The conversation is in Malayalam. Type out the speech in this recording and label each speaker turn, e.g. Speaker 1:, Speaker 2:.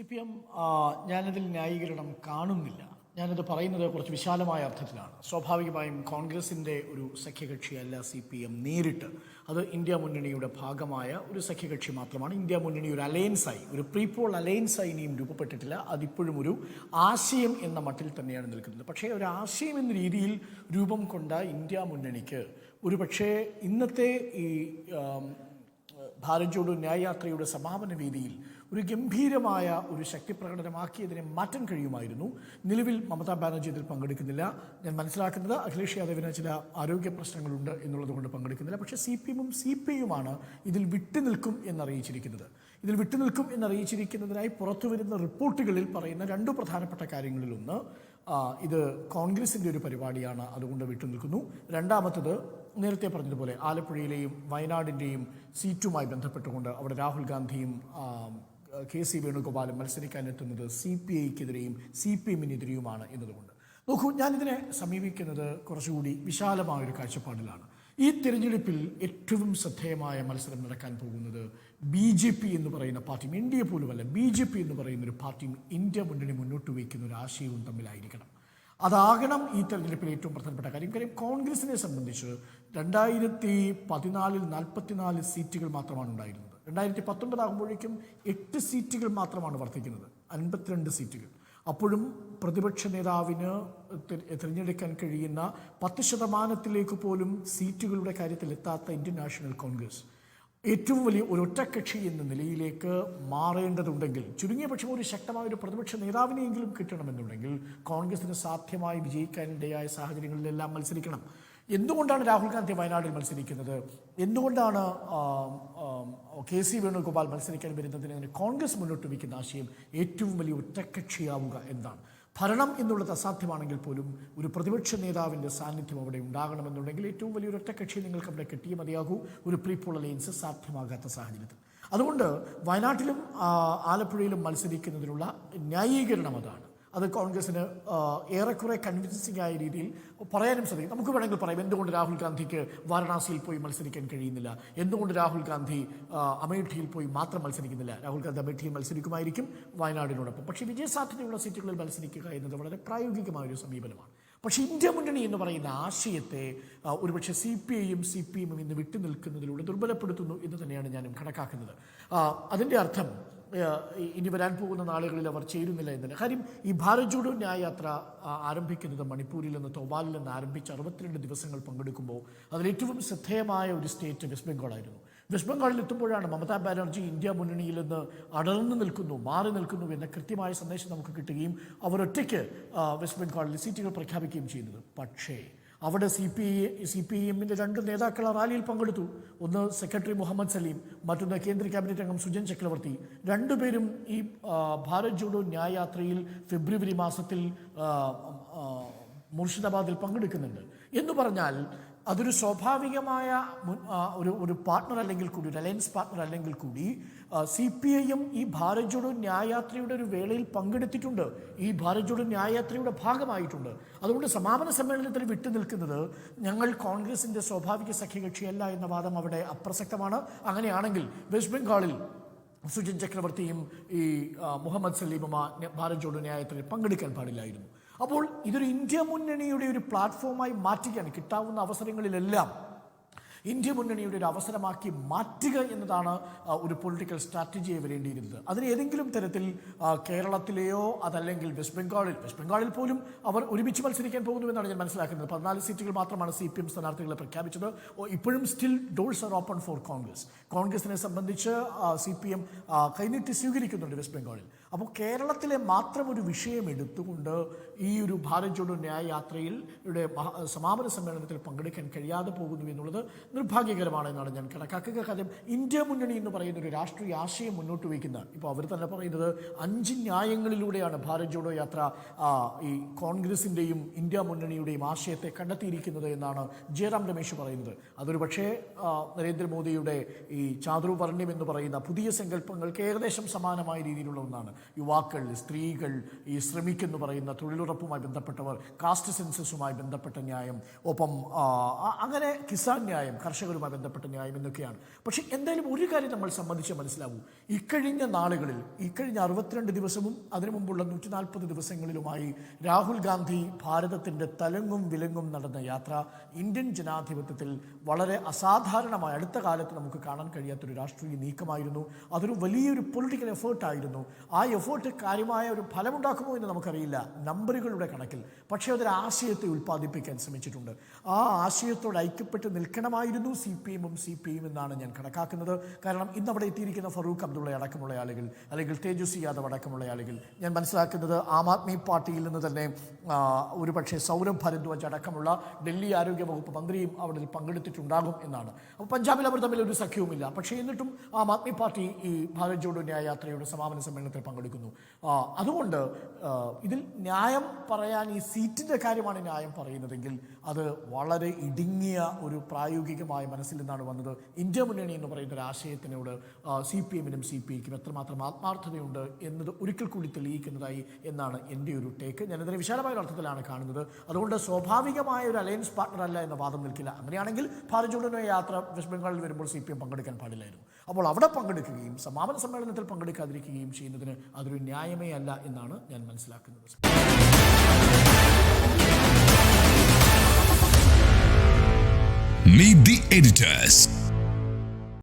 Speaker 1: സി പി എം ഞാനതിൽ ന്യായീകരണം കാണുന്നില്ല. ഞാനത് പറയുന്നത് കുറച്ച് വിശാലമായ അർത്ഥത്തിലാണ്. സ്വാഭാവികമായും കോൺഗ്രസിന്റെ ഒരു സഖ്യകക്ഷിയല്ല സി പി എം നേരിട്ട്. അത് ഇന്ത്യ മുന്നണിയുടെ ഭാഗമായ ഒരു സഖ്യകക്ഷി മാത്രമാണ്. ഇന്ത്യ മുന്നണി ഒരു അലയൻസായി ഒരു പ്രീപോൾ അലയൻസായി ഇനിയും രൂപപ്പെട്ടിട്ടില്ല. അതിപ്പോഴും ഒരു ആശയം എന്ന മട്ടിൽ തന്നെയാണ് നിൽക്കുന്നത്. പക്ഷേ ഒരു ആശയം എന്ന രീതിയിൽ രൂപം കൊണ്ട ഇന്ത്യ മുന്നണിക്ക് ഒരു പക്ഷേ ഇന്നത്തെ ഈ ആം, ഭാരത് ജോഡോ ന്യായയാത്രയുടെ സമാപന വേദിയിൽ ഒരു ഗംഭീരമായ ഒരു ശക്തി പ്രകടനമാക്കിയതിനെ മാറ്റാൻ കഴിയുമായിരുന്നു. നിലവിൽ മമതാ ബാനർജി ഇതിൽ പങ്കെടുക്കുന്നില്ല. ഞാൻ മനസ്സിലാക്കുന്നത് അഖിലേഷ് യാദവിന് ചില ആരോഗ്യ പ്രശ്നങ്ങളുണ്ട് എന്നുള്ളത് കൊണ്ട് പങ്കെടുക്കുന്നില്ല. പക്ഷേ സി പി എമ്മും സി പി ഐയുമാണ് ഇതിൽ വിട്ടുനിൽക്കും എന്നറിയിച്ചിരിക്കുന്നത്. ഇതിൽ വിട്ടുനിൽക്കും എന്നറിയിച്ചിരിക്കുന്നതിനായി പുറത്തു വരുന്ന റിപ്പോർട്ടുകളിൽ പറയുന്ന രണ്ട് പ്രധാനപ്പെട്ട കാര്യങ്ങളിലൊന്ന് ഇത് കോൺഗ്രസിന്റെ ഒരു പരിപാടിയാണ് അതുകൊണ്ട് വിട്ടുനിൽക്കുന്നു രണ്ടാമത്തത് നേരത്തെ പറഞ്ഞതുപോലെ ആലപ്പുഴയിലെയും വയനാടിന്റെയും സീറ്റുമായി ബന്ധപ്പെട്ടുകൊണ്ട് അവിടെ രാഹുൽ ഗാന്ധിയും കെ സി വേണുഗോപാലും മത്സരിക്കാനെത്തുന്നത് സി പി ഐക്കെതിരെയും സി പി എമ്മിനെതിരെയുമാണ് എന്നതുകൊണ്ട്. നോക്കൂ ഞാനിതിനെ സമീപിക്കുന്നത് കുറച്ചുകൂടി വിശാലമായ ഒരു കാഴ്ചപ്പാടിലാണ്. ഈ തിരഞ്ഞെടുപ്പിൽ ഏറ്റവും ശ്രദ്ധേയമായ മത്സരം നടക്കാൻ പോകുന്നത് ബി ജെ പി എന്ന് പറയുന്ന പാർട്ടിയും ഇന്ത്യ പോലുമല്ല ബി ജെ പി എന്ന് പറയുന്ന ഒരു പാർട്ടിയും ഇന്ത്യ മുന്നണി മുന്നോട്ട് വയ്ക്കുന്ന ഒരു ആശയവും തമ്മിലായിരിക്കണം. അതാകണം ഈ തെരഞ്ഞെടുപ്പിൽ ഏറ്റവും പ്രധാനപ്പെട്ട കാര്യം. കാര്യം കോൺഗ്രസിനെ സംബന്ധിച്ച് രണ്ടായിരത്തി പതിനാലിൽ നാൽപ്പത്തിനാല് സീറ്റുകൾ മാത്രമാണ് ഉണ്ടായിരുന്നത്. രണ്ടായിരത്തി പത്തൊൻപതാകുമ്പോഴേക്കും എട്ട് സീറ്റുകൾ മാത്രമാണ് വർദ്ധിക്കുന്നത് അൻപത്തിരണ്ട് സീറ്റുകൾ. അപ്പോഴും പ്രതിപക്ഷ നേതാവിന് തിരഞ്ഞെടുക്കാൻ കഴിയുന്ന പത്ത് ശതമാനത്തിലേക്ക് പോലും സീറ്റുകളുടെ കാര്യത്തിൽ എത്താത്ത ഇന്ത്യൻ നാഷണൽ കോൺഗ്രസ്. ഏറ്റവും വലിയ ഒരു ഒറ്റക്കക്ഷി എന്ന നിലയിലേക്ക് മാറേണ്ടതുണ്ടെങ്കിൽ ചുരുങ്ങിയ പക്ഷം ഒരു ശക്തമായ ഒരു പ്രതിപക്ഷ നേതാവിനെയെങ്കിലും കിട്ടണമെന്നുണ്ടെങ്കിൽ കോൺഗ്രസിന് സാധ്യമായി വിജയിക്കാനിടയായ സാഹചര്യങ്ങളിലെല്ലാം മത്സരിക്കണം. എന്തുകൊണ്ടാണ് രാഹുൽ ഗാന്ധി വയനാട്ടിൽ മത്സരിക്കുന്നത്? എന്തുകൊണ്ടാണ് കെ സി വേണുഗോപാൽ മത്സരിക്കാൻ വരുന്നതിന് കോൺഗ്രസ് മുന്നോട്ട് വയ്ക്കുന്ന ആശയം ഏറ്റവും വലിയ ഒറ്റക്കക്ഷിയാവുക എന്നാണ് ഭരണം എന്നുള്ളത് അസാധ്യമാണെങ്കിൽ പോലും ഒരു പ്രതിപക്ഷ നേതാവിന്റെ സാന്നിധ്യം അവിടെ ഉണ്ടാകണമെന്നുണ്ടെങ്കിൽ ഏറ്റവും വലിയൊരു ഒറ്റക്കക്ഷി നിങ്ങൾക്ക് അവിടെ കിട്ടിയേ മതിയാകൂ. ഒരു പ്രീപോൾ അലയൻസ് സാധ്യമാകാത്ത സാഹചര്യത്തിൽ. അതുകൊണ്ട് വയനാട്ടിലും ആലപ്പുഴയിലും മത്സരിക്കുന്നതിനുള്ള ന്യായീകരണം അതാണ്. അത് കോൺഗ്രസിന് ഏറെക്കുറെ കൺവിൻസിങ് ആയ രീതിയിൽ പറയാനും സാധിക്കും. നമുക്ക് വേണമെങ്കിൽ പറയാം എന്തുകൊണ്ട് രാഹുൽ ഗാന്ധിക്ക് വാരണാസിയിൽ പോയി മത്സരിക്കാൻ കഴിയുന്നില്ല? എന്തുകൊണ്ട് രാഹുൽ ഗാന്ധി അമേഠിയിൽ പോയി മാത്രം മത്സരിക്കുന്നില്ല? രാഹുൽ ഗാന്ധി അമേഠിയിൽ മത്സരിക്കുമായിരിക്കും വയനാടിനോടൊപ്പം. പക്ഷേ വിജയസാധ്യതയുള്ള സീറ്റുകളിൽ മത്സരിക്കുക എന്നത് വളരെ പ്രായോഗികമായ ഒരു സമീപനമാണ്. പക്ഷേ ഇന്ത്യ മുന്നണി എന്ന് പറയുന്ന ആശയത്തെ ഒരുപക്ഷെ സി പി ഐയും സി പി എമ്മും ഇന്ന് വിട്ടുനിൽക്കുന്നതിലൂടെ ദുർബലപ്പെടുത്തുന്നു എന്ന് തന്നെയാണ് ഞാനും കണക്കാക്കുന്നത്. അതിന്റെ അർത്ഥം ഇനി വരാൻ പോകുന്ന നാളുകളിൽ അവർ ചേരുന്നില്ല എന്നല്ല. കാര്യം ഈ ഭാരത് ജോഡോ ന്യായയാത്ര ആരംഭിക്കുന്നത് മണിപ്പൂരിൽ നിന്ന് തോബാലിൽ നിന്ന് ആരംഭിച്ച് അറുപത്തിരണ്ട് ദിവസങ്ങൾ പങ്കെടുക്കുമ്പോൾ അതിൽ ഏറ്റവും ശ്രദ്ധേയമായ ഒരു സ്റ്റേറ്റ് വെസ്റ്റ് ബംഗാളായിരുന്നു വെസ്റ്റ് ബംഗാളിൽ എത്തുമ്പോഴാണ് മമതാ ബാനർജി ഇന്ത്യ മുന്നണിയിൽ നിന്ന് അടർന്നു നിൽക്കുന്നു മാറി നിൽക്കുന്നു എന്ന കൃത്യമായ സന്ദേശം നമുക്ക് കിട്ടുകയും അവരൊറ്റയ്ക്ക് ഒറ്റയ്ക്ക് വെസ്റ്റ് ബംഗാളിൽ സീറ്റുകൾ പ്രഖ്യാപിക്കുകയും ചെയ്യുന്നത്. പക്ഷേ അവിടെ സി പി സി പി എമ്മിന്റെ രണ്ട് നേതാക്കൾ ആ റാലിയിൽ പങ്കെടുത്തു. ഒന്ന് സെക്രട്ടറി മുഹമ്മദ് സലീം മറ്റൊന്ന് കേന്ദ്ര ക്യാബിനറ്റ് അംഗം സുജൻ ചക്രവർത്തി. രണ്ടുപേരും ഈ ഭാരത് ജോഡോ ന്യായയാത്രയിൽ ഫെബ്രുവരി മാസത്തിൽ മുർഷിദാബാദിൽ പങ്കെടുക്കുന്നുണ്ട്. എന്ന് പറഞ്ഞാൽ അതൊരു സ്വാഭാവികമായ ഒരു ഒരു പാർട്ട്ണർ അല്ലെങ്കിൽ കൂടി ഒരു അലയൻസ് പാർട്ട്ണർ അല്ലെങ്കിൽ കൂടി സി പി ഐയും ഈ ഭാരത് ജോഡോ ന്യായയാത്രയുടെ ഒരു വേളയിൽ പങ്കെടുത്തിട്ടുണ്ട്. ഈ ഭാരത് ജോഡോ ന്യായയാത്രയുടെ ഭാഗമായിട്ടുണ്ട്. അതുകൊണ്ട് സമാപന സമ്മേളനത്തിൽ വിട്ടുനിൽക്കുന്നത് ഞങ്ങൾ കോൺഗ്രസിന്റെ സ്വാഭാവിക സഖ്യകക്ഷിയല്ല എന്ന വാദം അവിടെ അപ്രസക്തമാണ്. അങ്ങനെയാണെങ്കിൽ വെസ്റ്റ് ബംഗാളിൽ സുജിൻ ചക്രവർത്തിയും ഈ മുഹമ്മദ് സലീമുമാ ഭാരത് ജോഡോ ന്യായത്തിൽ പങ്കെടുക്കാൻ പാടില്ലായിരുന്നു. അപ്പോൾ ഇതൊരു ഇന്ത്യ മുന്നണിയുടെ ഒരു പ്ലാറ്റ്ഫോമായി മാറ്റുകയാണ്. കിട്ടാവുന്ന അവസരങ്ങളിലെല്ലാം ഇന്ത്യ മുന്നണിയുടെ ഒരു അവസരമാക്കി മാറ്റുക എന്നതാണ് ഒരു പൊളിറ്റിക്കൽ സ്ട്രാറ്റജിയെ വരേണ്ടിയിരുന്നത്. അതിന് ഏതെങ്കിലും തരത്തിൽ കേരളത്തിലെയോ അതല്ലെങ്കിൽ വെസ്റ്റ് ബംഗാളിൽ വെസ്റ്റ് ബംഗാളിൽ പോലും അവർ ഒരുമിച്ച് മത്സരിക്കാൻ പോകുന്നുവെന്നാണ് ഞാൻ മനസ്സിലാക്കുന്നത്. പതിനാല് സീറ്റുകൾ മാത്രമാണ് സി പി എം സ്ഥാനാർത്ഥികളെ പ്രഖ്യാപിച്ചത്. ഇപ്പോഴും still doors are open for Congress കോൺഗ്രസിനെ സംബന്ധിച്ച് സി പി എം കൈനീട്ടി സ്വീകരിക്കുന്നുണ്ട് വെസ്റ്റ് ബംഗാളിൽ അപ്പോൾ കേരളത്തിലെ മാത്രം ഒരു വിഷയം എടുത്തുകൊണ്ട് ഈ ഒരു ഭാരത് ജോഡോ ന്യായ യാത്രയിൽ മഹാ- സമാപന സമ്മേളനത്തിൽ പങ്കെടുക്കാൻ കഴിയാതെ പോകുന്നു എന്നുള്ളത് നിർഭാഗ്യകരമാണ് എന്നാണ് ഞാൻ കണക്കാക്കുക. കാര്യം ഇന്ത്യ മുന്നണി എന്ന് പറയുന്ന ഒരു രാഷ്ട്രീയ ആശയം മുന്നോട്ട് വയ്ക്കുന്ന ഇപ്പോൾ അവർ തന്നെ പറയുന്നത് അഞ്ച് ന്യായങ്ങളിലൂടെയാണ് ഭാരത് ജോഡോ യാത്ര ഈ കോൺഗ്രസിന്റെയും ഇന്ത്യ മുന്നണിയുടെയും ആശയത്തെ കണ്ടെത്തിയിരിക്കുന്നത് എന്നാണ് ജയറാം രമേശ് പറയുന്നത്. അതൊരു പക്ഷേ നരേന്ദ്രമോദിയുടെ ഈ ചാതുർവർണ്യം എന്ന് പറയുന്ന പുതിയ സങ്കല്പങ്ങൾക്ക് ഏകദേശം സമാനമായ രീതിയിലുള്ള ഒന്നാണ്. യുവാക്കൾ സ്ത്രീകൾ ഈ ശ്രമിക്കെന്ന് പറയുന്ന തൊഴിലുറപ്പുമായി ബന്ധപ്പെട്ടവർ കാസ്റ്റ് സെൻസസുമായി ബന്ധപ്പെട്ട ന്യായം ഒപ്പം അങ്ങനെ കിസാൻ ന്യായം കർഷകരുമായി ബന്ധപ്പെട്ട ന്യായം എന്നൊക്കെയാണ്. പക്ഷേ എന്തായാലും ഒരു കാര്യം നമ്മൾ സംബന്ധിച്ച് മനസ്സിലാവൂ ഇക്കഴിഞ്ഞ നാളുകളിൽ ഇക്കഴിഞ്ഞ അറുപത്തിരണ്ട് ദിവസവും അതിനു മുമ്പുള്ള നൂറ്റി നാൽപ്പത് ദിവസങ്ങളിലുമായി രാഹുൽ ഗാന്ധി ഭാരതത്തിന്റെ തലങ്ങും വിലങ്ങും നടന്ന യാത്ര ഇന്ത്യൻ ജനാധിപത്യത്തിൽ വളരെ അസാധാരണമായ അടുത്ത കാലത്ത് നമുക്ക് കാണാൻ കഴിയാത്തൊരു രാഷ്ട്രീയ നീക്കമായിരുന്നു. അതൊരു വലിയൊരു പൊളിറ്റിക്കൽ എഫേർട്ടായിരുന്നു ആ എഫേർട്ട് കാര്യമായ ഒരു ഫലമുണ്ടാക്കുമോ എന്ന് നമുക്കറിയില്ല. നമ്പറുകളുടെ കണക്കിൽ. പക്ഷേ അതൊരു ആശയത്തെ ഉൽപ്പാദിപ്പിക്കാൻ ശ്രമിച്ചിട്ടുണ്ട്. ആ ആശയത്തോട് ഐക്യപ്പെട്ട് നിൽക്കണമായിരുന്നു സി പി എമ്മും സി പി എം എന്നാണ് ഞാൻ കണക്കാക്കുന്നത്. കാരണം ഇന്ന് അവിടെ എത്തിയിരിക്കുന്ന ഫറൂഖ് അബ്ദുള്ള അടക്കമുള്ള ആളുകൾ അല്ലെങ്കിൽ തേജസ്വി യാദവ് അടക്കമുള്ള ആളുകൾ ഞാൻ മനസ്സിലാക്കുന്നത് ആം ആദ്മി പാർട്ടിയിൽ നിന്ന് തന്നെ ഒരുപക്ഷെ ഒരു പക്ഷേ സൗരഭ് ഭരദ്വാജ് അടക്കമുള്ള ഡൽഹി ആരോഗ്യ വകുപ്പ് മന്ത്രിയും അവിടെ പങ്കെടുത്തിട്ടുണ്ടാകും എന്നാണ്. അപ്പോൾ പഞ്ചാബിൽ അവർ തമ്മിൽ ഒരു സഖ്യവുമില്ല. പക്ഷേ എന്നിട്ടും ആം ആദ്മി പാർട്ടി ഈ ഭാരത് ജോഡോ ന്യായ യാത്രയുടെ സമാപന സമ്മേളനത്തിൽ പങ്കെടുക്കുന്നു. അതുകൊണ്ട് ഇതിൽ ന്യായം പറയാൻ ഈ സീറ്റിന്റെ കാര്യമാണ് ന്യായം പറയുന്നതെങ്കിൽ അത് വളരെ ഇടുങ്ങിയ ഒരു പ്രായോഗികമായ മനസ്സിൽ നിന്നാണ് വന്നത്. ഇന്ത്യ മുന്നണി എന്ന് പറയുന്ന ഒരു ആശയത്തിനോട് സി പി എമ്മിനും സി പി ഐക്കും എത്രമാത്രം ആത്മാർത്ഥതയുണ്ട് എന്നത് ഒരിക്കൽ കൂടി തെളിയിക്കുന്നതായി എന്നാണ് എന്റെ ഒരു ടേക്ക് ഞാനതിനെ വിശാലമായ അർത്ഥത്തിലാണ് കാണുന്നത്. അതുകൊണ്ട് സ്വാഭാവികമായ ഒരു അലയൻസ് പാർട്ണർ അല്ല എന്ന വാദം നിൽക്കില്ല. അങ്ങനെയാണെങ്കിൽ ഭാരത് യാത്ര വെസ്റ്റ് ബംഗാളിൽ വരുമ്പോൾ സി പി എം പങ്കെടുക്കാൻ പാടില്ലായിരുന്നു. അപ്പോൾ അവിടെ പങ്കെടുക്കുകയും സമാപന സമ്മേളനത്തിൽ പങ്കെടുക്കാതിരിക്കുകയും ചെയ്യുന്നതിന് അതൊരു ന്യായമേ അല്ല എന്നാണ് ഞാൻ മനസ്സിലാക്കുന്നത്
Speaker 2: Meet the editors.